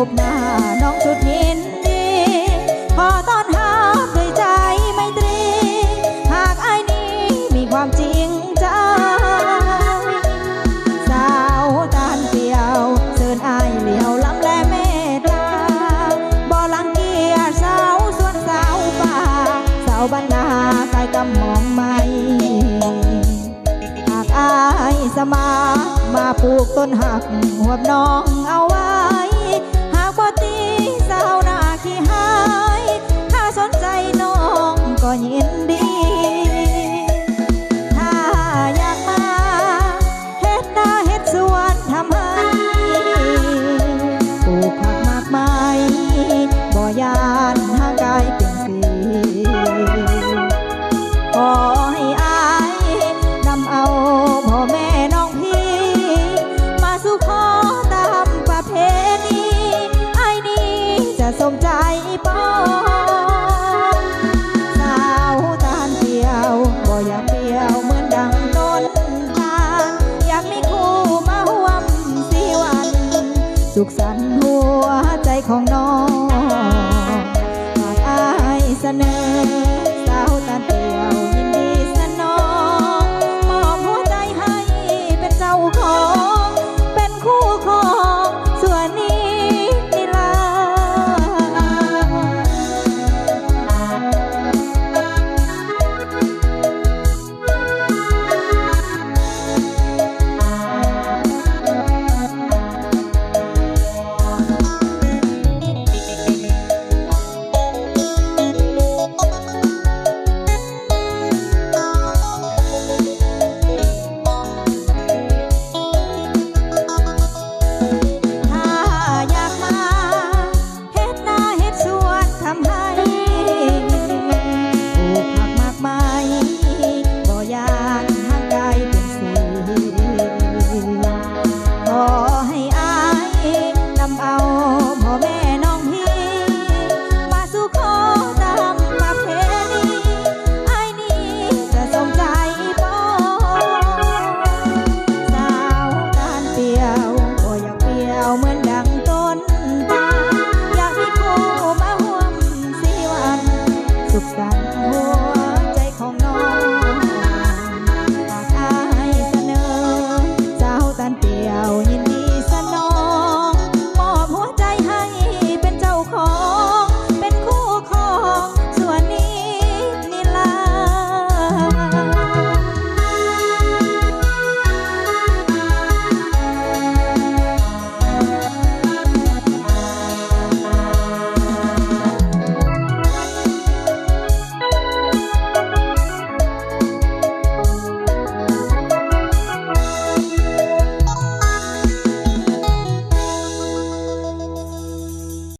พบหน้าน้องสุดนินดีขอต้อนรับด้วยใจไม่ตรี หากไอ้นี้มีความจริงใจสาวตาลเปียวเสินไอเหลียวล้ำและเมตตาบ่ลังเกียรสาวสวนสาวป่า สาวบ้านนาใส่กำมองไม่ หากไอายสมา มาปลูกต้นหักหัวน้องเอาไว้ ของน้อง